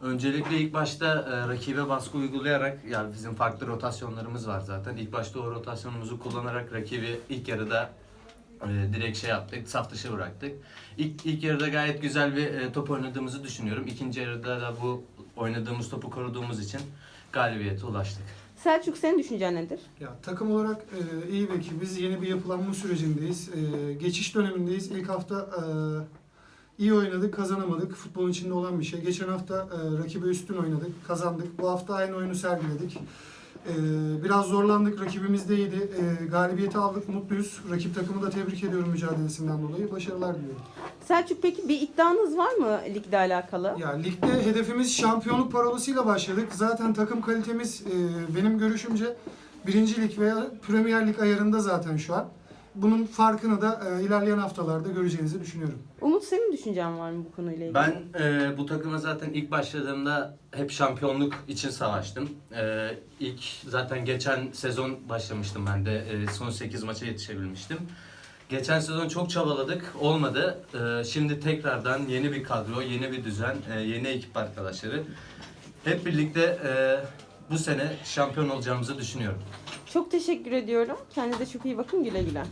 Öncelikle ilk başta e, rakibe baskı uygulayarak yani bizim farklı rotasyonlarımız var zaten. İlk başta o rotasyonumuzu kullanarak rakibi ilk yarıda e, direkt şey yaptık, saf dışı bıraktık. İlk, ilk yarıda gayet güzel bir e, top oynadığımızı düşünüyorum. İkinci yarıda da bu oynadığımız topu koruduğumuz için galibiyete ulaştık. Selçuk senin düşüncen nedir? Ya takım olarak e, iyi bir ekibiz. Yeni bir yapılanma sürecindeyiz. E, geçiş dönemindeyiz. İlk hafta e, iyi oynadık, kazanamadık. Futbolun içinde olan bir şey. Geçen hafta e, rakibe üstün oynadık, kazandık. Bu hafta aynı oyunu sergiledik. E, biraz zorlandık, rakibimiz de iyiydi. E, galibiyeti aldık, mutluyuz. Rakip takımı da tebrik ediyorum mücadelesinden dolayı. Başarılar diliyorum. Selçuk peki bir iddianız var mı ligle alakalı? Ya ligde hedefimiz şampiyonluk parolasıyla başladık. Zaten takım kalitemiz e, benim görüşümce birinci lig veya Premier Lig ayarında zaten şu an. Bunun farkını da e, ilerleyen haftalarda göreceğinizi düşünüyorum. Umut senin düşüncen var mı bu konuyla ilgili? Ben e, bu takıma zaten ilk başladığımda hep şampiyonluk için savaştım. E, ilk zaten geçen sezon başlamıştım ben de. E, son 8 maça yetişebilmiştim. Geçen sezon çok çabaladık, olmadı. E, şimdi tekrardan yeni bir kadro, yeni bir düzen, e, yeni ekip arkadaşları. Hep birlikte e, bu sene şampiyon olacağımızı düşünüyorum. Çok teşekkür ediyorum. Kendinize çok iyi bakın güle güle.